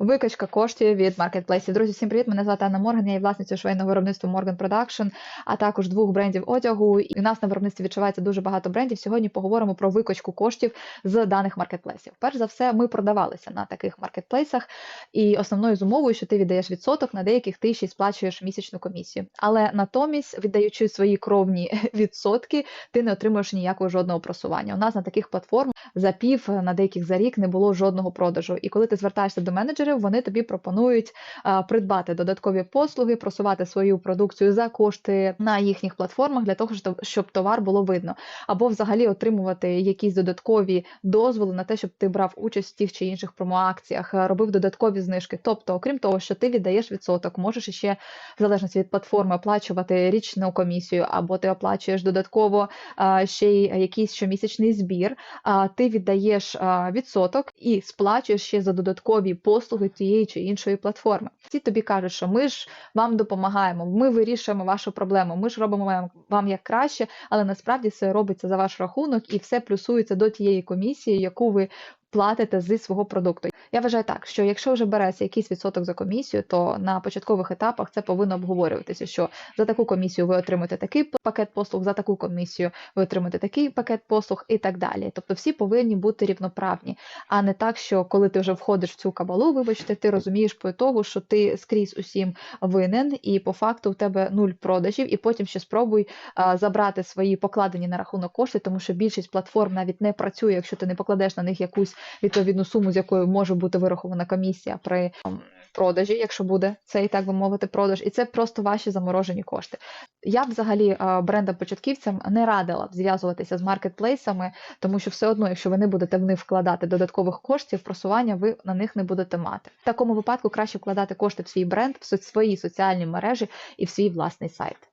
Викачка коштів від маркетплейсів. Друзі, всім привіт! Мене звати Анна Морган, я є власницею швейного виробництва Morgan Production, а також двох брендів одягу. І у нас на виробництві відчувається дуже багато брендів. Сьогодні поговоримо про викачку коштів з даних маркетплейсів. Перш за все, ми продавалися на таких маркетплейсах, і основною з умовою, що ти віддаєш відсоток, на деяких ти ще й сплачуєш місячну комісію. Але натомість, віддаючи свої кровні відсотки, ти не отримуєш ніякого жодного просування. У нас на таких платформах за пів, на деяких за рік не було жодного продажу. І коли ти звертаєшся до менеджерів, вони тобі пропонують а, придбати додаткові послуги, просувати свою продукцію за кошти на їхніх платформах для того, щоб- товар було видно, або взагалі отримувати якісь додаткові дозволи на те, щоб ти брав участь в тих чи інших промоакціях, е, робив додаткові знижки. Тобто, окрім того, що ти віддаєш відсоток, можеш іще в залежності від платформи оплачувати річну комісію, або ти оплачуєш додатково ще й якийсь щомісячний збір. Ти віддаєш відсоток і сплачуєш ще за додаткові послуги тієї чи іншої платформи. Ці тобі кажуть, що ми ж вам допомагаємо, ми вирішуємо вашу проблему, ми ж робимо вам як краще, але насправді все робиться за ваш рахунок і все плюсується до тієї комісії, яку ви. Платите зі свого продукту. Я вважаю так, що якщо вже береться якийсь відсоток за комісію, то на початкових етапах це повинно обговорюватися, що за таку комісію ви отримаєте такий пакет послуг, за таку комісію ви отримаєте такий пакет послуг і так далі. Тобто всі повинні бути рівноправні, а не так, що коли ти вже входиш в цю кабалу, вибачте, ти розумієш по того, що ти скрізь усім винен, і по факту в тебе нуль продажів, і потім ще спробуй а, забрати свої покладені на рахунок кошти, тому що більшість платформ навіть не працює, якщо ти не покладеш на них якусь відповідну суму, з якою може бути вирахована комісія при ем, продажі, якщо буде цей, так би мовити, продаж, і це просто ваші заморожені кошти. Я взагалі е, брендам-початківцям не радила б зв'язуватися з маркетплейсами, тому що все одно, якщо ви не будете в них вкладати додаткових коштів, просування ви на них не будете мати. В такому випадку краще вкладати кошти в свій бренд, в свої соціальні мережі і в свій власний сайт.